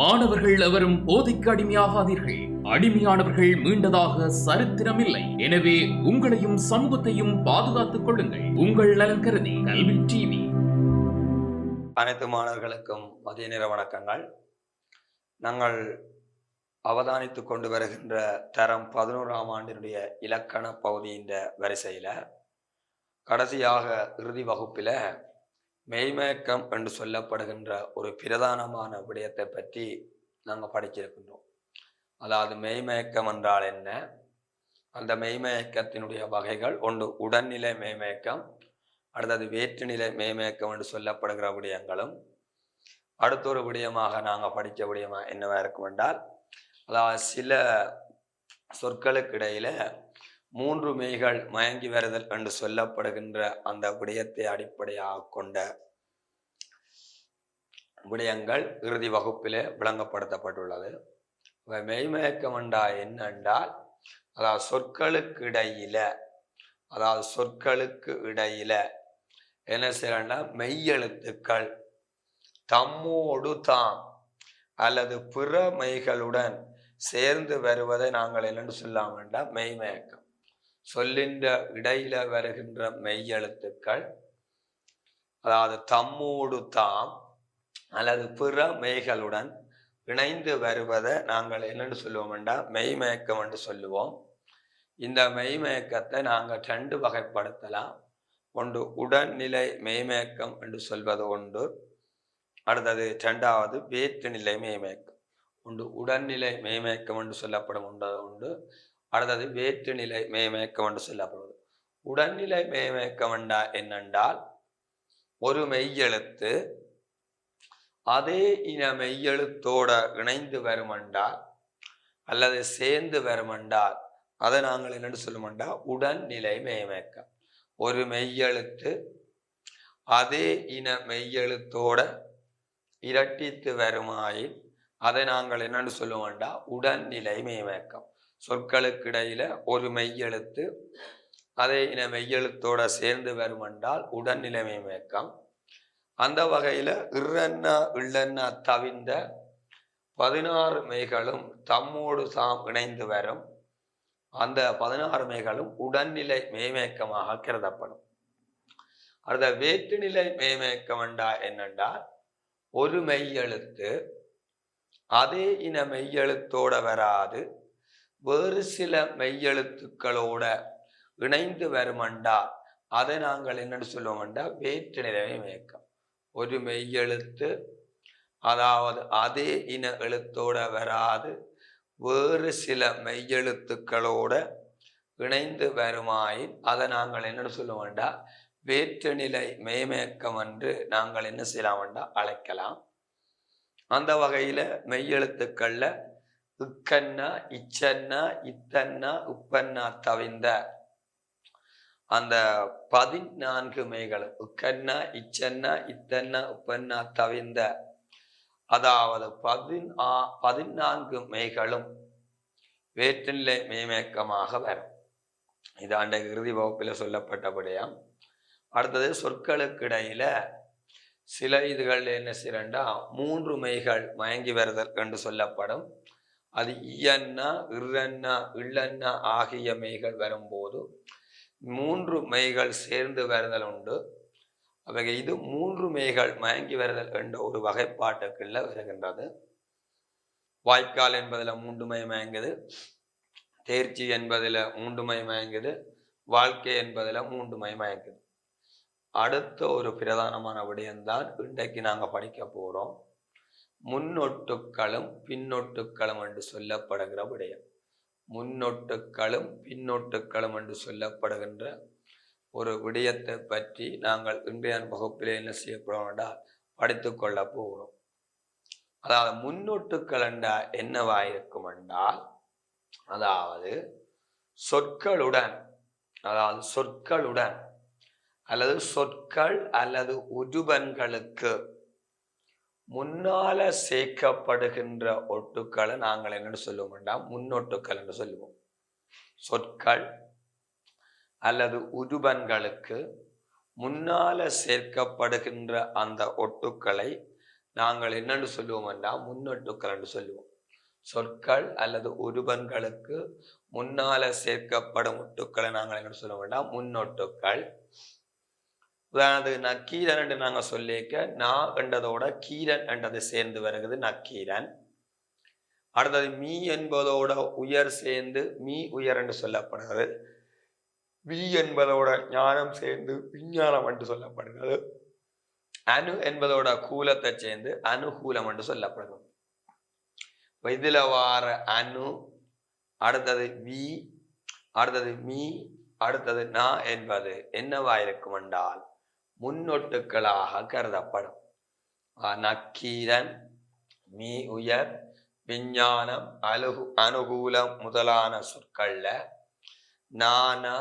மாணவர்கள் எவரும் போதைக்கு அடிமையாகாதீர்கள். அடிமையானவர்கள் மீண்டதாக சரித்திரமில்லை. எனவே உங்களையும் சமூகத்தையும் பாதுகாத்துக் கொள்ளுங்கள். உங்கள் நலன் கருதி கல்வி டிவி. அனைத்து மாணவர்களுக்கும் மதிய நேர வணக்கங்கள். நாங்கள் அவதானித்து கொண்டு வருகின்ற தரம் பதினோராம் ஆண்டினுடைய இலக்கண பகுதியின் வரிசையில கடைசியாக இறுதி வகுப்பில் மெய்மயக்கம் என்று சொல்லப்படுகின்ற ஒரு பிரதானமான விடயத்தை பற்றி நாங்கள் படிச்சிருக்கின்றோம். அதாவது மெய்மயக்கம் என்றால் என்ன? அந்த மெய்மயக்கத்தினுடைய வகைகள் ஒன்று உடல்நிலை மெய்மயக்கம் அடுத்தது வேற்றுநிலை மேமேக்கம் என்று சொல்லப்படுகிற விடயங்களும். அடுத்த ஒரு விடயமாக நாங்கள் படித்த விடயமா என்னவா இருக்கும் என்றால் அதாவது சில சொற்களுக்கு இடையில மூன்று மெய்கள் மயங்கி வருதல் என்று சொல்லப்படுகின்ற அந்த விடயத்தை அடிப்படையாக கொண்ட விடயங்கள் இறுதி வகுப்பிலே விளங்கப்படுத்தப்பட்டுள்ளது. இப்ப மெய்மயக்கம் என்றா என்னென்றால் அதாவது சொற்களுக்கு இடையில அதாவது சொற்களுக்கு இடையில என்ன செய்யறா மெய்யெழுத்துக்கள் தம்மோடு தாம் அல்லது பிற மெய்களுடன் சேர்ந்து வருவதை நாங்கள் என்னென்னு சொல்லாம வேண்டாம் மெய்மயக்கம் சொல்லின்ற இடையில வருகின்ற மெய்யெழுத்துக்கள் அதாவது தம்மோடு தாம் அல்லது பிற மெய்களுடன் இணைந்து வருவதை நாங்கள் என்னென்னு சொல்லுவோம் மெய்மயக்கம் என்று சொல்லுவோம். இந்த மெய்மயக்கத்தை நாங்கள் ரெண்டு வகைப்படுத்தலாம். ஒன்று உடல்நிலை மெய்மயக்கம் என்று சொல்வது ஒன்று அடுத்தது ரெண்டாவது வேற்றுநிலை மெய்மயக்கம் ஒன்று உடல்நிலை மெய்மயக்கம் என்று சொல்லப்படும் ஒன்று உண்டு. அடுத்தது வேற்று நிலை மெய்மயக்கம் என்று சொல்லப்படுவது. உடல்நிலை மெய்மயக்கம் என்றா என்னென்றால் ஒரு மெய்யெழுத்து அதே இன மெய்யெழுத்தோட இணைந்து வருமென்றால் அல்லது சேர்ந்து வருமென்றால் அதை நாங்கள் என்னென்னு சொல்லுமெண்டா உடல்நிலை மெய்மயக்கம். ஒரு மெய்யெழுத்து அதே இன மெய்யெழுத்தோட இரட்டித்து வருமாயின் அதை நாங்கள் என்னென்னு சொல்லுவோம்டா உடல்நிலை மெய்மயக்கம். சொற்களுக்கிடையில் ஒரு மெய்யெழுத்து அதே இன மெய்யெழுத்தோட சேர்ந்து வருமென்றால் உடல்நிலைமை மேக்கம் அந்த வகையில் இறன்னா இல்லன்னா தவிந்த பதினாறு மெய்களும் தம்மோடு தாம் இணைந்து வரும். அந்த பதினாறு மெய்களும் உடல்நிலை மேமேக்கமாக கருதப்படும். அடுத்த வேற்றுநிலை மேமேக்கம் என்றா என்னென்றால் ஒரு மெய்யெழுத்து அதே இன மெய்யெழுத்தோட வராது வேறு சில மெய்யெழுத்துக்களோட இணைந்து வருமண்டா அதை நாங்கள் என்னன்னு சொல்லுவோம்டா வேற்றுநிலை மயக்கம். ஒரு மெய்யெழுத்து அதாவது அதே இன எழுத்தோட வராது வேறு சில மெய்யெழுத்துக்களோட இணைந்து வருமாயின் அதை நாங்கள் என்னன்னு சொல்லுவோம்டா வேற்றுநிலை மேமேக்கம் என்று நாங்கள் என்ன செய்யலாம்டா அழைக்கலாம். அந்த வகையில் மெய்யெழுத்துக்களில் இக்கண்ணா இச்சன்னா இத்தன்னா உப்பன்னா தவிந்த அந்த பதினான்கு மெய்களும் உக்கண்ணா இச்சன்னா இத்தன்னா உப்பன்னா தவிந்த அதாவது பதினா பதினான்கு மெய்களும் வேற்றிலே மேமேக்கமாக வரும். இது அன்றைய இறுதி வகுப்பில் சொல்லப்பட்டபடியாம் அடுத்தது சொற்களுக்கு இடையில சில இதுகள் என்ன செய்யறா மூன்று மெய்கள் மயங்கி வருதல் என்று சொல்லப்படும். அது இயன்னா இறன்னா இல்லன்னா ஆகிய மெய்கள் வரும்போது மூன்று மெய்கள் சேர்ந்து வருதல் உண்டு. அவைகள் இது மூன்று மெய்கள் மயங்கி வருதல் என்ற ஒரு வகைப்பாட்டுக்குள்ள வருகின்றது. வாய்க்கால் என்பதில் மூன்று மை மயங்குது தேர்ச்சி என்பதில் மூன்று மை மயங்குது வாழ்க்கை என்பதில் மூன்று மை மயங்குது. அடுத்த ஒரு பிரதானமான விடயம்தான் இன்றைக்கு நாங்கள் படிக்க போகிறோம் முன்னொட்டுக்களும் பின்னொட்டுக்களும் என்று சொல்லப்படுகிற விடயம். முன்னொட்டுக்களும் பின்னொட்டுக்களும் என்று சொல்லப்படுகின்ற ஒரு விடயத்தை பற்றி நாங்கள் இன்றைய வகுப்பிலே என்ன செய்யப்படும் என்றால் படித்து கொள்ள போகிறோம். அதாவது முன்னொட்டுக்கள் என்றால் என்னவாயிருக்கும் என்றால் அதாவது சொற்களுடன் அதாவது சொற்களுடன் அல்லது சொற்கள் அல்லது உருவன்களுக்கு முன்னால சேர்க்கப்படுகின்ற ஒட்டுக்களை நாங்கள் என்னன்னு சொல்லுவோம்டா முன்னொட்டுக்கள் என்று சொல்லுவோம். சொற்கள் அல்லது உருவன்களுக்கு முன்னால சேர்க்கப்படுகின்ற அந்த ஒட்டுக்களை நாங்கள் என்னென்னு சொல்லுவோம் என்றால் முன்னொட்டுக்கள் என்று சொல்லுவோம். சொற்கள் அல்லது உருபன்களுக்கு முன்னால சேர்க்கப்படும் ஒட்டுக்களை நாங்கள் என்ன சொல்ல வேண்டாம். முன்னொட்டுக்கள் உதாரணத்துக்கு நக்கீரன் என்று நாங்கள் சொல்லிக்க நா என்றதோட கீரன் என்றது சேர்ந்து வருகிறது நக்கீரன். அடுத்தது மீ என்பதோட உயர் சேர்ந்து மீ உயர் என்று சொல்லப்படுகிறது. வி என்பதோட ஞானம் சேர்ந்து விஞ்ஞானம் என்று சொல்லப்படுகிறது. அணு என்பதோட கூலத்தை சேர்ந்து அனுகூலம் என்று சொல்லப்படுகிறது. இதுல வார அணு அடுத்தது வி அடுத்தது மீ அடுத்தது நா என்பது என்னவா இருக்கும் என்றால் முன்னொட்டுக்களாக கருதப்படும். நக்கீரன் மீ உயர் விஞ்ஞானம் அலுகு அனுகூலம் முதலான சொற்கள்ல நானா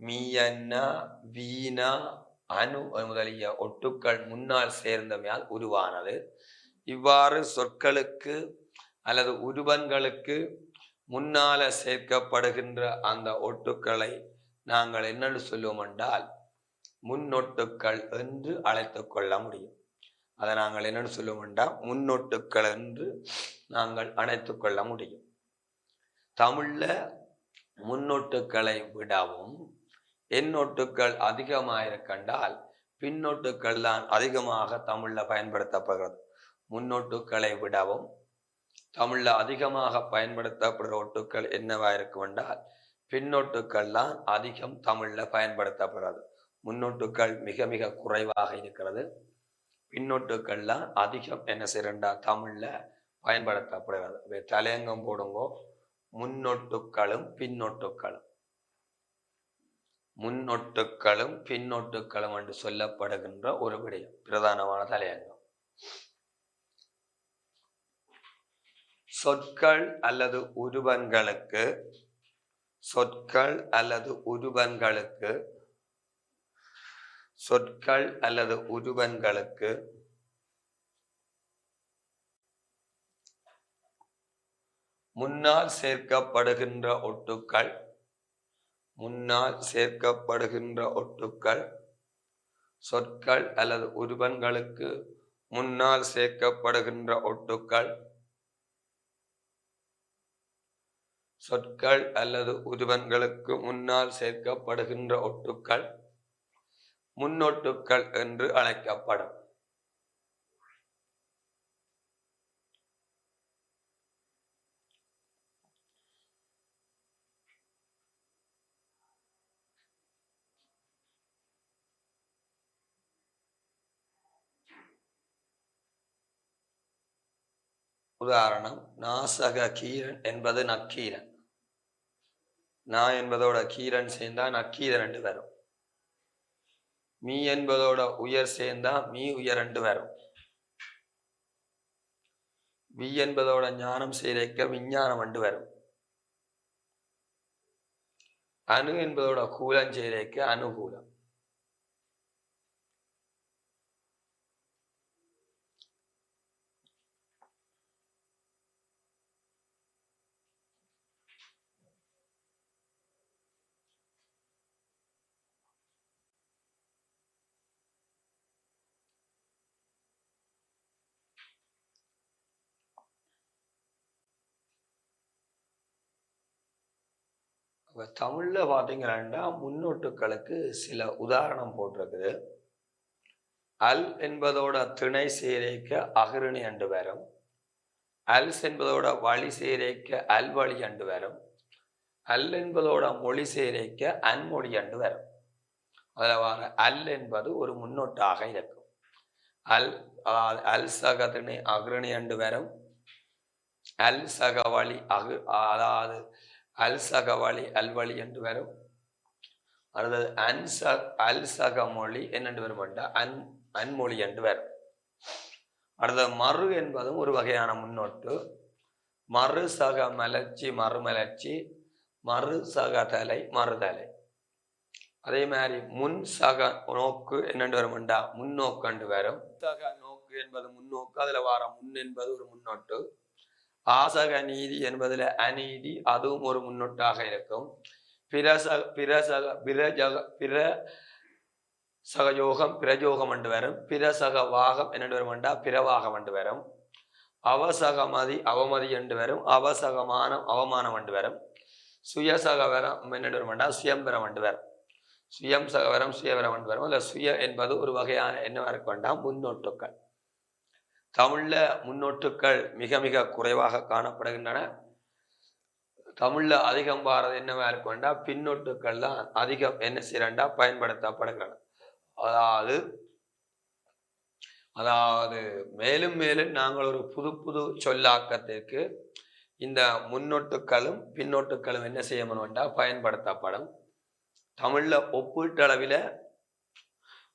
மீயன்னா வீணா அணு முதலிய ஒட்டுக்கள் முன்னால் சேர்ந்தமையால் உருவானது. இவ்வாறு சொற்களுக்கு அல்லது உருவன்களுக்கு முன்னால சேர்க்கப்படுகின்ற அந்த ஒட்டுக்களை நாங்கள் என்னென்னு சொல்லுவோம் என்றால் முன்னொட்டுக்கள் என்று அழைத்து கொள்ள முடியும். அதை நாங்கள் என்னென்னு சொல்லுவோம்டா முன்னொட்டுக்கள் என்று நாங்கள் அழைத்து கொள்ள முடியும். தமிழ்ல முன்னொட்டுக்களை விடவும் எண்ணொட்டுக்கள் அதிகமாயிருக்கண்டால் பின்னொட்டுக்கள் தான் அதிகமாக தமிழ்ல பயன்படுத்தப்படுகிறது. முன்னொட்டுக்களை விடவும் தமிழ்ல அதிகமாக பயன்படுத்தப்படுற ஒட்டுக்கள் என்னவா இருக்கும் என்றால் பின்னொட்டுக்கள் தான் அதிகம் தமிழ்ல பயன்படுத்தப்படுறது முன்னோட்டுக்கள் மிக மிக குறைவாக இருக்கிறது. பின்னொட்டுக்கள்லாம் அதிகம் என்ன செய்யறா தமிழ்ல பயன்படுத்தப்படுகிறது. தலையங்கம் போடுங்கோ. முன்னொட்டுக்களும் பின்னொட்டுக்களும் முன்னொட்டுக்களும் பின்னொட்டுக்களும் என்று சொல்லப்படுகின்ற ஒரு விடயம். பிரதானமான தலையங்கம். சொற்கள் அல்லது உருவங்களுக்கு சொற்கள் அல்லது உருவங்களுக்கு சொற்கள் அல்லது உருவன்களுக்கு முன்னால் சேர்க்கப்படுகின்ற ஒட்டுக்கள் முன்னால் சேர்க்கப்படுகின்ற ஒட்டுக்கள் சொற்கள் அல்லது உருவன்களுக்கு முன்னால் சேர்க்கப்படுகின்ற ஒட்டுக்கள் சொற்கள் அல்லது உருவன்களுக்கு முன்னால் சேர்க்கப்படுகின்ற ஒட்டுக்கள். முன்னோட்டுக்கள் என்று அழைக்கப்படும். உதாரணம் நாசக கீரன் என்பது நக்கீரன். நான் என்பதோட கீரன் சேர்ந்தா நக்கீரன் என்று வரும். மீ என்பதோட உயர் சேர்ந்தா மீ உயரண்டு வரும். வி என்பதோட ஞானம் சேர்க்க விஞ்ஞானம் அண்டு வரும். அணு என்பதோட கூலம் சேர்க்க அனுகூலம் இப்போ தமிழ்ல பாத்தீங்கன்னா முன்னோட்டுகளுக்கு சில உதாரணம் போட்டிருக்குது. அல் என்பதோட திணை சீரைக்க அகிரணி அண்டு வரும். அல்ஸ் என்பதோட வழி சீரைக்க அல்வழி அண்டு வரும். அல் என்பதோட மொழி சீரைக்க அன்மொழி அண்டு வரும். அதில் வர அல் என்பது ஒரு முன்னோட்டாக இருக்கும். அல் அதாவது அல் சக திணை அண்டு வரும். அல் சக வழி அகு அதாவது அல் சக வழி அல்வழி என்று வரும் அடுத்தது அன்ச அல் சக மொழி என்னென்று வரும் என்றால் அன் அன்மொழி என்று வரும் அடுத்தது மறு என்பதும் ஒரு வகையான முன்னோட்டு. மறு சக மலர்ச்சி மறுமலர்ச்சி மறு சக தலை மறுதலை அதே மாதிரி முன் சக நோக்கு என்னென்று வரும் என்றா முன்னோக்கு வரும் சக நோக்கு என்பது முன்னோக்கு அதுல வார முன் என்பது ஒரு முன்னோட்டு. ஆசக நீதி என்பதில் அநீதி அதுவும் ஒரு முன்னொட்டாக இருக்கும். பிரசக பிரசக பிரஜக பிர சகயோகம் பிரஜோகம் என்று வரும். பிரசக வாகம் என்று வரும் என்றா பிரவாகம் என்று வரும். அவசகமதி அவமதி என்று வரும். அவசகமானம் அவமானம் என்று வரும். சுயசகவரம் என்று வரும் என்றால் சுயம்பரம் என்று வரும். சுயம் சகவரம் சுயவரம் என்று வரும். இல்லை சுய என்பது ஒரு வகையான என்னவாக இருக்க வேண்டாம் முன்னோட்டுக்கள். தமிழ்ல முன்னோட்டுக்கள் மிக மிக குறைவாக காணப்படுகின்றன. தமிழ்ல அதிகம் பாரது என்னவா இருக்க பின்னொட்டுக்கள் பின்னோட்டுக்கள் தான் அதிகம் என்ன செய்யறா பயன்படுத்தப்படுகின்றன. அதாவது அதாவது மேலும் மேலும் நாங்கள் ஒரு புது புது சொல்லாக்கத்திற்கு இந்த முன்னோட்டுக்களும் பின்னோட்டுக்களும் என்ன செய்யணும் பயன்படுத்தப்படும். தமிழ்ல ஒப்பீட்டளவில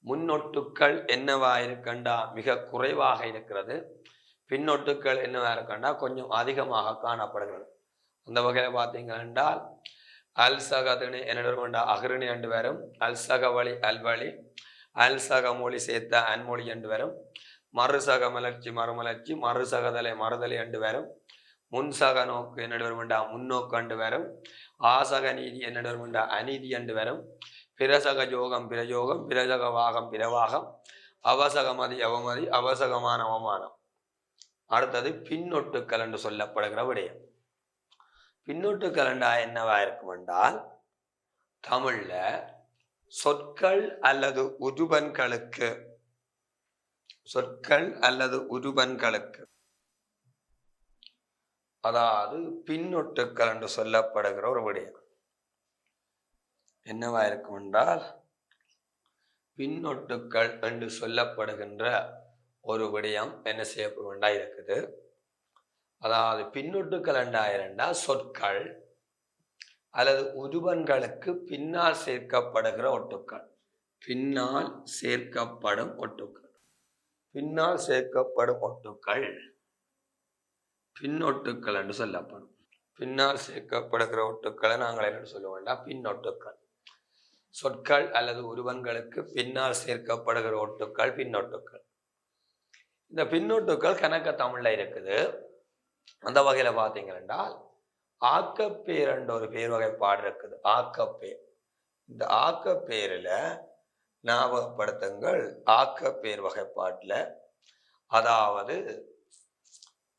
முன்னொட்டுக்கள் என்னவா இருக்கண்டா? மிக குறைவாக இருக்கிறது. பின்னொட்டுக்கள் என்னவா இருக்கண்டா? கொஞ்சம் அதிகமாக காணப்படுகிறது. அந்த வகையில் பார்த்தீங்க என்றால் என்னிடம் கொண்ட என்ன அகிருணி என்று வரும். அல்சக வழி அல்வழி அல்சக மொழி சேர்த்த அன்மொழி என்று வரும். மறுசக மலர்ச்சி மறுமலர்ச்சி. மறுசகதலை மறுதலை என்று வரும். முன்சக நோக்கு என்னிடம் வருமெண்டா முன்னோக்கு என்று வரும். ஆசக நீதி என்னிடம் வருமெண்டா அநீதி என்று வரும். பிரசக ஜோகம் பிரயோகம் பிரசக வாகம் பிரவாகம் அவசகமதி அவமதி அவசகமான அவமானம். அடுத்தது பின்னொட்டுக்கள் என்று சொல்லப்படுகிற விடயம். பின்னொட்டுக்கள் என்றா என்னவா இருக்கும் என்றால் தமிழ்ல சொற்கள் அல்லது உருபன்களுக்கு சொற்கள் அல்லது உருபன்களுக்கு அதாவது பின்னொட்டுக்கள் என்று சொல்லப்படுகிற ஒரு விடயம். என்னவா இருக்கும் என்றால் பின்னொட்டுக்கள் என்று சொல்லப்படுகின்ற ஒரு விடயம் என்ன செய்யப்படுவண்டா இருக்குது? அதாவது பின்னொட்டுக்கள் என்றாயிரண்டா சொற்கள் அல்லது உருவன்களுக்கு பின்னால் சேர்க்கப்படுகிற ஒட்டுக்கள். பின்னால் சேர்க்கப்படும் ஒட்டுக்கள். பின்னால் சேர்க்கப்படும் ஒட்டுக்கள் பின்னொட்டுக்கள் என்று சொல்லப்படும். பின்னால் சேர்க்கப்படுகிற ஒட்டுக்களை நாங்கள் என்ன சொல்ல வேண்டாம் பின்னொட்டுக்கள். சொற்கள் அல்லது உருவங்களுக்கு பின்னால் சேர்க்கப்படுகிற ஒட்டுக்கள் பின்னொட்டுக்கள். இந்த பின்னொட்டுக்கள் கணக்க தமிழில் இருக்குது. அந்த வகையில் பாத்தீங்க என்றால் ஆக்கப்பேர் என்ற ஒரு பேர் வகைப்பாடு இருக்குது. ஆக்கப்பேர். இந்த ஆக்கப்பேரில் ஞாபகப்படுத்துங்கள். ஆக்கப்பேர் வகைப்பாட்டில் அதாவது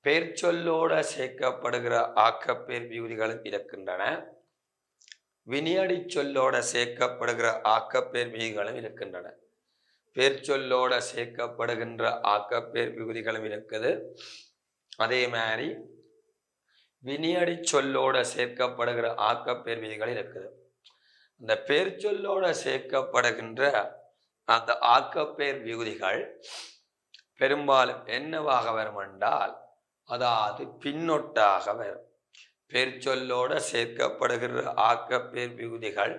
பேர் சொல்லோட சேர்க்கப்படுகிற ஆக்கப்பேர் விகுதிகளும் இருக்கின்றன. வினியடி சொல்லோட சேர்க்கப்படுகிற ஆக்கப்பேர் மிகுதிகளும் இருக்கின்றன. பேர் சொல்லோட சேர்க்கப்படுகின்ற ஆக்கப்பேர் விகுதிகளும் இருக்குது. அதே மாதிரி வினியடி சொல்லோட சேர்க்கப்படுகிற ஆக்கப்பேர் விதிகள் இருக்குது. அந்த பேர் சொல்லோட சேர்க்கப்படுகின்ற அந்த ஆக்கப்பேர் விகுதிகள் பெரும்பாலும் என்னவாக வரும் என்றால் அதாவது பின்னொட்டாக வரும். பெருச்சொல்லோடு சேர்க்கப்படுகிற ஆக்கப்பேர் விகுதிகள்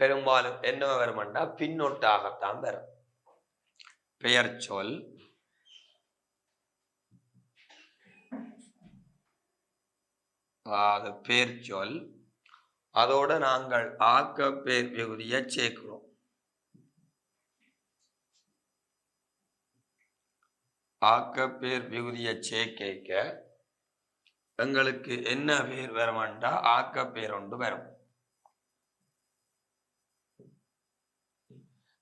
பெரும்பாலும் என்ன வருமெண்டா பின்னொட்டாகத்தான் வரும். பெயர் சொல் அது பேர் சொல் அதோட நாங்கள் ஆக்க பேர் விகுதியை சேர்க்கிறோம். ஆக்க பேர் விகுதியை சேர்க்க எங்களுக்கு என்ன பேர் வருமெண்டா? ஆக்க பேர் ஒன்று வரும்.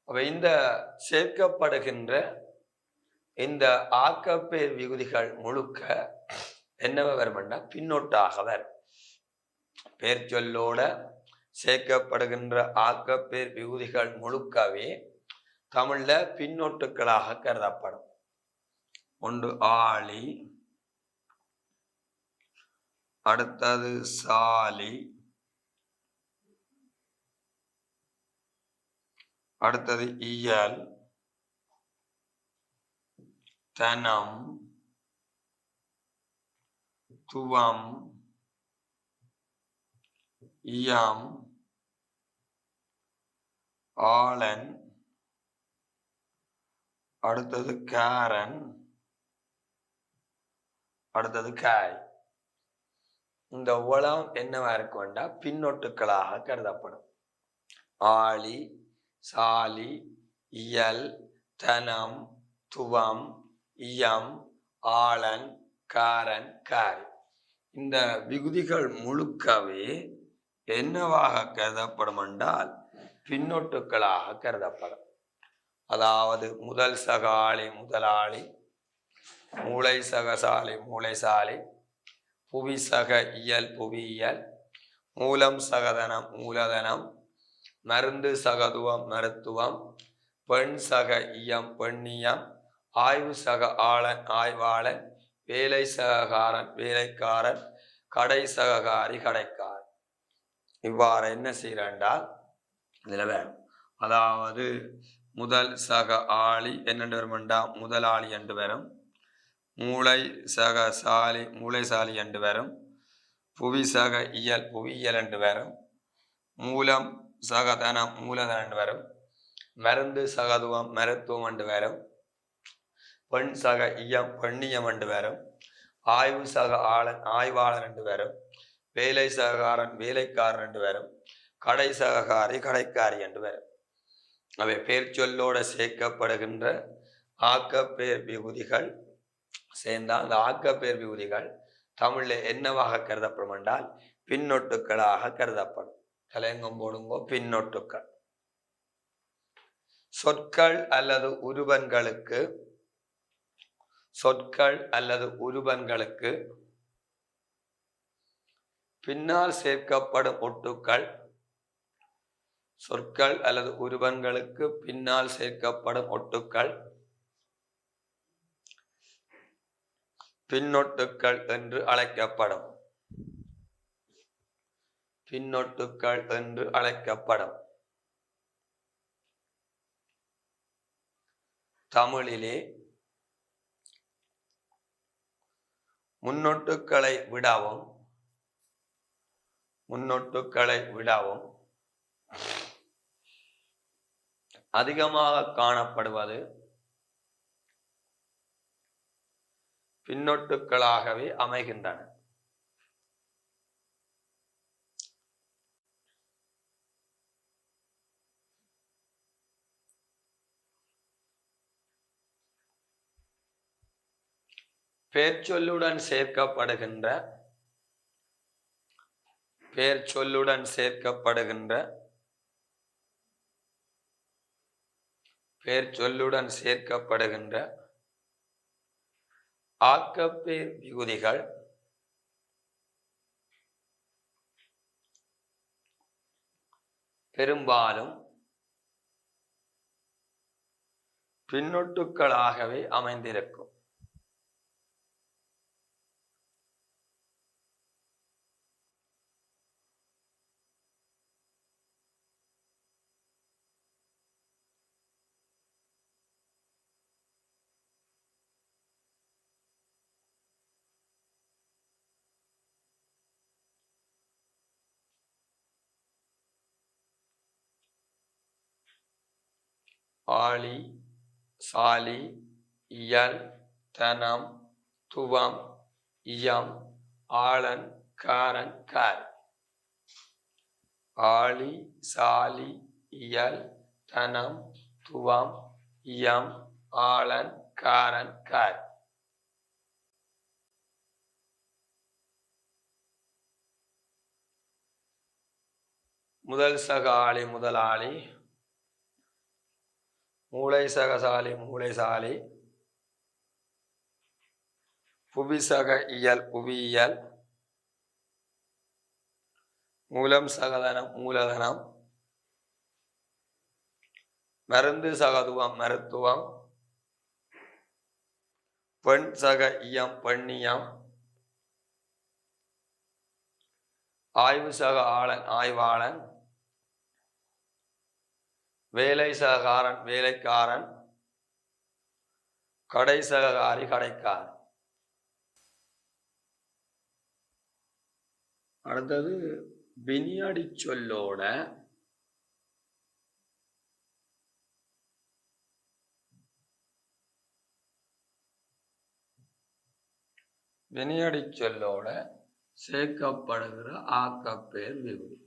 அப்ப இந்த சேர்க்கப்படுகின்ற இந்த ஆக்கப்பேர் விகுதிகள் முழுக்க என்னவ வருமெண்டா? பின்னொட்டாகவர் பேர் சொல்லோட சேர்க்கப்படுகின்ற ஆக்கப்பேர் விகுதிகள் முழுக்கவே தமிழ்ல பின்னொட்டுக்களாக கருதப்படும். ஒன்று ஆளி அடுத்தது சாலி. அடுத்தது இயல். தனம். துவம். இயம். ஆளன் அடுத்தது காரன். அடுத்தது காய். இந்த உலகம் என்னவா இருக்கும்டா? பின்னொட்டுக்களாக கருதப்படும். ஆளி சாலி இயல் தனம் துவம் இயம் ஆளன் காரன் காரி. இந்த விகுதிகள் முழுக்கவே என்னவாக கருதப்படும் என்றால் பின்னொட்டுக்களாக கருதப்படும். அதாவது முதல் சகாலி முதலாளி மூளை சகசாலி மூளைசாலி புவி சக இயல் புவியியல் மூலம் சகதனம் மூலதனம். மருந்து சகதுவம் மருத்துவம். பெண் சக இயம் பெண்ணியம். ஆய்வு சக ஆளன் ஆய்வாளன். வேலை சககாரன் வேலைக்காரன். கடை சககாரி கடைக்காரன். இவ்வாறு என்ன செய்யறாண்டால் இதுல வேணும் அதாவது முதல் சக ஆளி என்னென்று வருமெண்டா முதலாளி என்று வரும். மூளை சக சாலி மூளைசாலி என்று வரும். புவி சக இயல் புவியியல் என்று வரும். மூலம் சகதனம் மூலதனம் என்று வரும். மருந்து சகதுவம் மருத்துவம் என்று வரும். பெண் சக இயம் பெண்ணியம் என்று வரும். ஆய்வு சக ஆளன் ஆய்வாளன் என்று வரும். வேலை சககாரன் வேலைக்காரன் என்று வரும். கடை சககாரி கடைக்காரி என்று வரும். அவை பேர் சொல்லோட சேர்க்கப்படுகின்ற ஆக்கப்பேர் விகுதிகள் சேர்ந்தால் அந்த ஆக்கப்பேர்வி உரிகள் தமிழில் என்னவாக கருதப்படும் என்றால் பின்னொட்டுக்களாக கருதப்படும். கலையங்கம் போடுங்கோ பின்னொட்டுக்கள். சொற்கள் அல்லது உருவன்களுக்கு சொற்கள் அல்லது உருவன்களுக்கு பின்னால் சேர்க்கப்படும் ஒட்டுக்கள் சொற்கள் அல்லது உருவன்களுக்கு பின்னால் சேர்க்கப்படும் ஒட்டுக்கள் பின்னொட்டுக்கள் என்று அழைக்கப்படும். பின்னொட்டுக்கள் என்று அழைக்கப்படும். தமிழிலே முன்னொட்டுக்களை விடவும் முன்னொட்டுக்களை விடவும் அதிகமாக காணப்படுவது பின்னொட்டுக்களாகவே அமைகின்றன. பேர்ச்சொல்லுடன் சேர்க்கப்படுகின்ற பேர் சொல்லுடன் சேர்க்கப்படுகின்ற பேர்ச்சொல்லுடன் சேர்க்கப்படுகின்ற ஆக்கப்பேர் விகுதிகள் பெரும்பாலும் பின்னொட்டுக்களாகவே அமைந்திருக்கும். ஆளி சாலி இயல் தனம் துவம் இயம் ஆளன் காரன் கார். ஆளி சாலி இயல் தனம் துவம் இயம் ஆளன் காரன் கார். முதல் சக ஆளி முதலாளி மூளை சகசாலி மூளைசாலி புவிசக இயல் புவியியல் மூலம் சகதனம் மூலதனம். மருந்து சகதுவம் மருத்துவம். பெண் சக இயம் பெண்ணியம். ஆய்வு சக ஆளன் ஆய்வாளன். வேலை சககாரன் வேலைக்காரன் கடை சககாரி கடைக்காரன். அடுத்தது வினியடி சொல்லோட வினியடி சொல்லோட சேர்க்கப்படுகிற ஆக்கப்பேர் விகுதி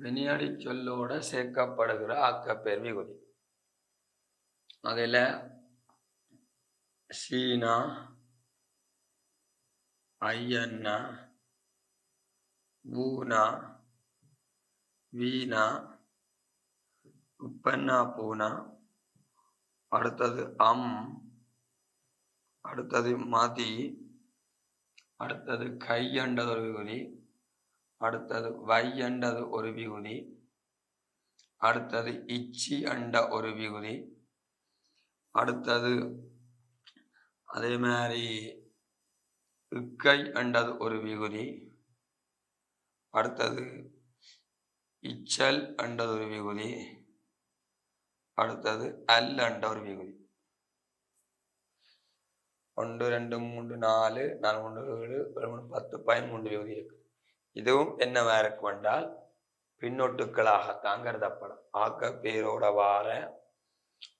வினையாடி சொல்லோட சேர்க்கப்படுகிற ஆக்கப்பேர் குறி அதில் சீனா ஐயன்னா பூனா வீணா உப்பண்ணா பூனா அடுத்தது அம் அடுத்தது மதி அடுத்தது கையண்டதொரு ஒரு விகுதி அடுத்தது வையண்டது ஒரு விகுதி. அடுத்தது இச்சி அண்ட ஒரு விகுதி. அடுத்தது அதே மாதிரி இக்கை அண்டது ஒரு விகுதி. அடுத்தது இச்சல் அண்டது ஒரு விகுதி. அடுத்தது அல் அண்ட ஒரு விகுதி. ஒன்று ரெண்டு மூன்று நாலு நாலு மூன்று ஏழு ஏழு மூணு பத்து பதிமூன்று விகுதி இருக்குது இதுவும் என்னவா இருக்கும் என்றால் பின்னொட்டுக்களாகத்தான் கருதப்படும் ஆக்க பேரோட வார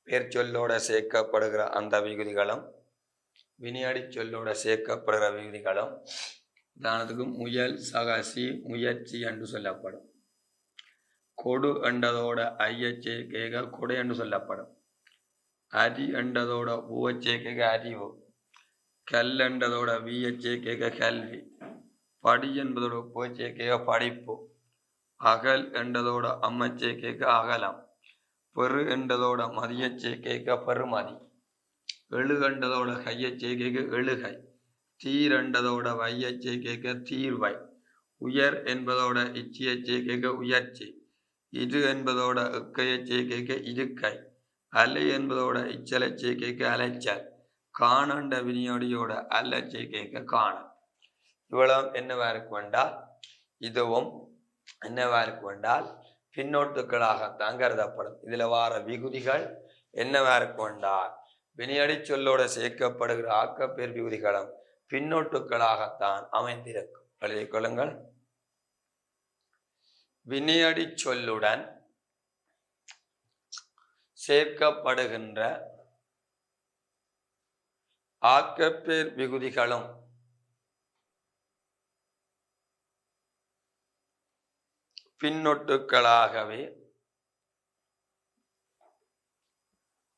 பேர் சொல்லோட சேர்க்கப்படுகிற அந்த விகுதிகளும் வினையடி சொல்லோட சேர்க்கப்படுகிற விகுதிகளும் உதாரணத்துக்கு முயல் சகசி முயற்சி என்று சொல்லப்படும். கொடு என்றதோட ஐயச்சே கேக கொடை என்று சொல்லப்படும். அரி என்றதோட ஊவச்சே அறிவு. கல் என்றதோட வீயச்சே கல்வி. படி என்பதோட போச்சே கேக படிப்பு. அகல் என்றதோட அம்மச்சே கேட்க அகலம். பெரு என்றதோட மதியச்சே கேட்க பெருமதி எழுகண்டதோட கையச்சே கேட்க எழுகை. தீரண்டதோட என்றதோட வையச்சே கேட்க தீர்வை. உயர் என்பதோட இச்சியச்சே கேட்க உயர்ச்சி. இது என்பதோட இக்கையச்சே கேட்க இருக்கை அலை என்பதோட இச்சலச்சே கேட்க அலைச்சல். காணண்ட வினியோடியோட அல்லச்சே கேட்க இவ்வளவும் என்னவா இருக்கும் என்றால் இதுவும் என்னவா இருக்கும் என்றால் பின்னோட்டுகளாகத்தான் கருதப்படும். இதுல வார விகுதிகள் என்னவா இருக்கும் என்றால் வினையடி சொல்லோட சேர்க்கப்படுகிற ஆக்கப்பேர் விகுதிகளும் பின்னோட்டுகளாகத்தான் அமைந்திருக்கும். எழுதி கொள்ளுங்கள். வினையடி சொல்லுடன் சேர்க்கப்படுகின்ற ஆக்கப்பேர் விகுதிகளும் பின்னொட்டுக்களாகவே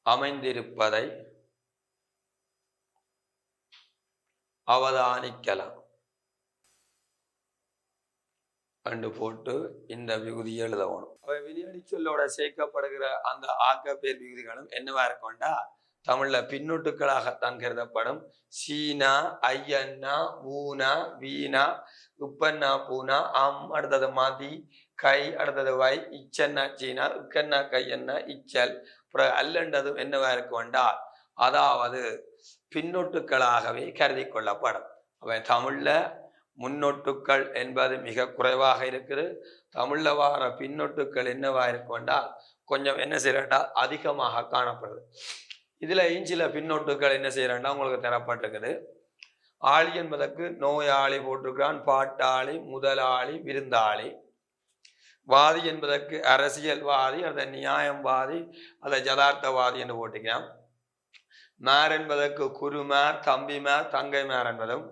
அமைந்திருப்பதை அவதானிக்கலாம். கண்டு போட்டு இந்த விகுதி எழுதணும் விதியடி சொல்லோட சேர்க்கப்படுகிற அந்த ஆக்கப்பேர் விகுதிகளும் என்னவா இருக்கும்டா? தமிழ்ல பின்னொட்டுக்களாகத்தான் கருதப்படும். சீனா ஐயன்னா ஊனா வீணா உப்பண்ணா பூனா அம் அடுத்தது மதி கை அடுத்தது வை இச்சன்னா சீனா இக்கன்னா கை என்ன இச்சல். அப்புறம் அல்லண்டதும் என்னவா இருக்கும் என்றால் அதாவது பின்னொட்டுக்களாகவே கருதி கொள்ளப்படும். அவன் தமிழில் முன்னொட்டுக்கள் என்பது மிக குறைவாக இருக்குது. தமிழில் வார பின்னொட்டுக்கள் என்னவா இருக்கும் என்றால் கொஞ்சம் என்ன செய்யறேன்டால் அதிகமாக காணப்படுது. இதில் சில பின்னொட்டுக்கள் என்ன செய்யறேன்டா உங்களுக்கு தரப்பட்டிருக்குது. ஆளி என்பதற்கு நோயாளி போட்டிருக்கிறான் பாட்டாளி முதலாளி விருந்தாளி. வாதி என்பதற்கு அரசியல்வாதி அதை நியாயம்வாதி அதை ஜதார்த்தவாதி என்று போட்டிக்கலாம். மார் என்பதற்கு குருமார் தம்பிமார் தங்கைமார் என்பதும்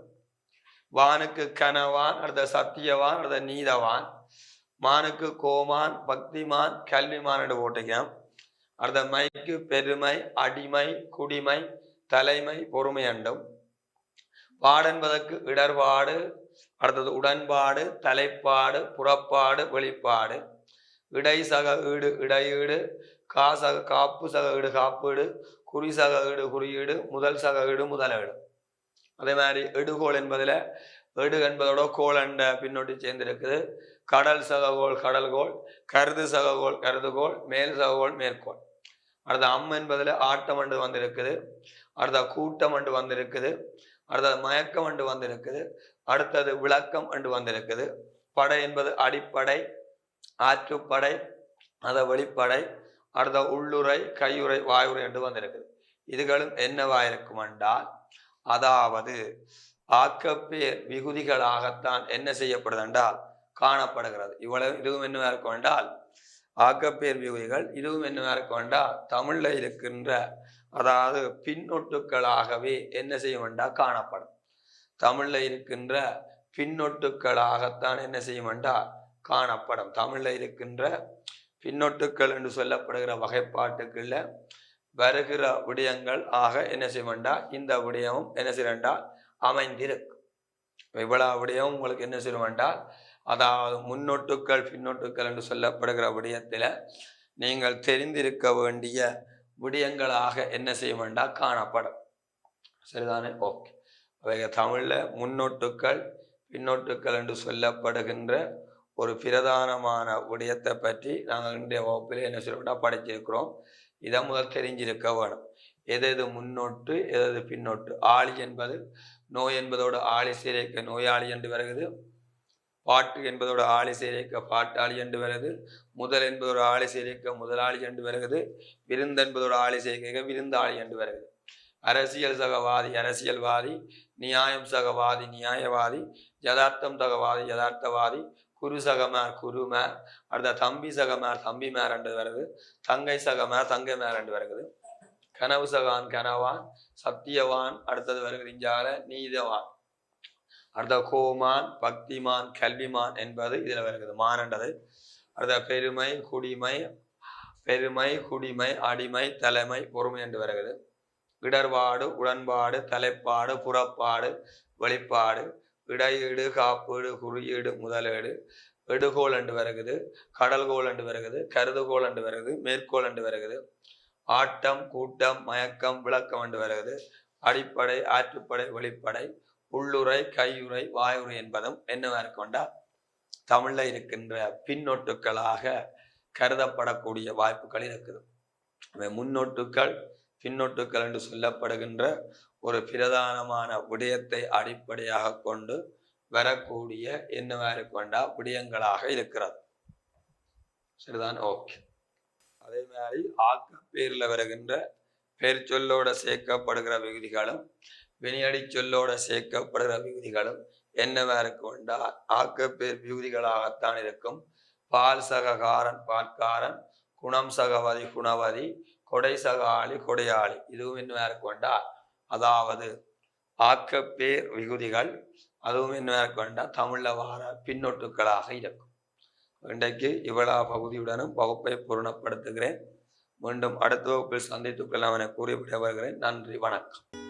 வானுக்கு கனவான் அடுத்த சத்தியவான் அடுத்த நீதவான் மானுக்கு கோமான் பக்திமான் கல்விமான் என்று போட்டிக்கலாம். அடுத்த மைக்கு பெருமை அடிமை குடிமை தலைமை பொறுமை அண்டும் பாடென்பதற்கு இடர்பாடு அடுத்தது உடன்பாடு தலைப்பாடு புறப்பாடு வெளிப்பாடு. இடை சக ஈடு இடையீடு கா சக காப்பு சக ஈடு காப்பீடு குறி சக ஈடு குறியீடு முதல் சக ஈடு முதலீடு அதே மாதிரி எடுகோல் என்பதில் எடு என்பதோட கோல் அண்ட பின்னோட்டி சேர்ந்திருக்குது. கடல் சககோல் கடல்கோள் கருது சககோல் கருதுகோள் மேல் சககோல் மேற்கோள். அடுத்த அம் என்பதில் ஆட்டம் அண்டு வந்திருக்குது. அடுத்த கூட்டம் என்று வந்திருக்குது. அடுத்தது மயக்கம் அண்டு வந்திருக்குது. அடுத்தது விளக்கம் என்று வந்திருக்குது. படை என்பது அடிப்படை ஆற்றுப்படை அத வெளிப்படை அடுத்த உள்ளுரை கையுறை வாயுரை என்று வந்திருக்குது. இதுகளும் என்னவாயிருக்கும் என்றால் அதாவது ஆக்கப்பேர் விகுதிகளாகத்தான் என்ன செய்யப்படுது என்றால் காணப்படுகிறது. இவ்வளவு இதுவும் என்னவா இருக்கும் என்றால் ஆக்கப்பேர் விகுதிகள் இதுவும் என்ன இருக்கும் என்றால் தமிழில் இருக்கின்ற அதாவது பின்னொட்டுக்களாகவே என்ன செய்ய என்றால் காணப்படும். தமிழில் இருக்கின்ற பின்னொட்டுக்களாகத்தான் என்ன செய்யும் என்றால் காணப்படும். தமிழில் இருக்கின்ற பின்னொட்டுக்கள் என்று சொல்லப்படுகிற வகைப்பாட்டுக்குள்ள வருகிற விடயங்கள் ஆக என்ன செய்ய என்றால் இந்த விடயமும் என்ன செய்யண்டா அமைந்திருக்கும். இவ்வளவு விடயம் உங்களுக்கு என்ன செய்ய வேண்டாம் அதாவது முன்னொட்டுக்கள் பின்னொட்டுக்கள் என்று சொல்லப்படுகிற விடயத்தில் நீங்கள் தெரிந்திருக்க வேண்டிய விடயங்களாக என்ன செய்ய வேண்டாம் காணப்படும். சரிதானே? ஓகே. அவைக தமிழில் முன்னொட்டுக்கள் பின்னொட்டுக்கள் என்று சொல்லப்படுகின்ற ஒரு பிரதானமான விடயத்தை பற்றி நாங்கள் இன்றைய வகுப்பில் என்ன சொல்ல படிச்சிருக்கிறோம் இதை முதல் தெரிஞ்சிருக்க வேணும். எது எது முன்னோட்டு எது எது பின்னோட்டு? ஆளி என்பது நோய் என்பதோடு ஆளி சீரைக்க நோயாளி என்று வருகிறது. பாட்டு என்பதோட ஆளி சேர்க்க பாட்டாளி என்று வருகிறது முதல் என்பதோட ஆளி சேர்க்க முதலாளி என்று வருகிறது விருந்து என்பதோட ஆளி சேர்க்க விருந்தாளி என்று வருகிறது அரசியல் சகவாதி அரசியல்வாதி நியாயம் சகவாதி நியாயவாதி யதார்த்தம் சகவாதி யதார்த்தவாதி குரு சகமார் குருமார் அடுத்த தம்பி சகமார் தம்பிமார் என்று வருது தங்கை சகமார் தங்கைமார் என்று வருகிறது கனவு சகான் கனவான் சத்தியவான் அடுத்தது வருகிறது இஞ்சால நீதவான். அடுத்த கோமான் பக்திமான் கல்விமான் என்பது இதில் வருகிறது. மான்ன்றது அடுத்த பெருமை குடிமை பெருமை குடிமை அடிமை தலைமை பொறுமை என்று வருகிறது. இடர்பாடு உடன்பாடு தலைப்பாடு புறப்பாடு வெளிப்பாடு இடையீடு காப்பீடு குறியீடு முதலீடு எடுகோல் என்று வருகிறது கடல்கோல் என்று வருகிறது கருதுகோல் என்று வருகிறது மேற்கோள் என்று வருகிறது ஆட்டம் கூட்டம் மயக்கம் விளக்கம் என்று வருகிறது அடிப்படை ஆற்றுப்படை வெளிப்படை உள்ளுரை கையுறை வாயுரை என்பதும் என்னவா கொண்டா தமிழ்ல இருக்கின்ற பின்னொட்டுக்களாக கருதப்படக்கூடிய வாய்ப்புகள் இருக்குது. முன்னொட்டுக்கள் பின்னொட்டுக்கள் என்று சொல்லப்படுகின்ற ஒரு பிரதானமான விடயத்தை அடிப்படையாக கொண்டு வரக்கூடிய என்னவா கொண்டா விடயங்களாக இருக்கிறது. சரிதான்? ஓகே. அதே மாதிரி ஆக்க பேர்ல வருகின்ற பெயர் சொல்லோட சேர்க்கப்படுகிற விகுதிகளும் வினையடி சொல்லோட சேர்க்கப்படுகிற விகுதிகளும் என்னவா கொண்டா ஆக்கப்பேர் விகுதிகளாகத்தான் இருக்கும். பால் சககாரன் பாற்காரன் குணம் சகவதி குணவதி கொடை சகாளி கொடையாளி இதுவும் என்ன கொண்டா அதாவது ஆக்கப்பேர் விகுதிகள் அதுவும் என்ன கொண்டா தமிழில் வார பின்னொட்டுக்களாக இருக்கும். இன்றைக்கு இவ்வளா பகுதியுடனும் வகுப்பை பூரணப்படுத்துகிறேன். மீண்டும் அடுத்த வகுப்பில் சந்தித்துக் கொள்ளலாம் என கூறிவிட வருகிறேன். நன்றி வணக்கம்.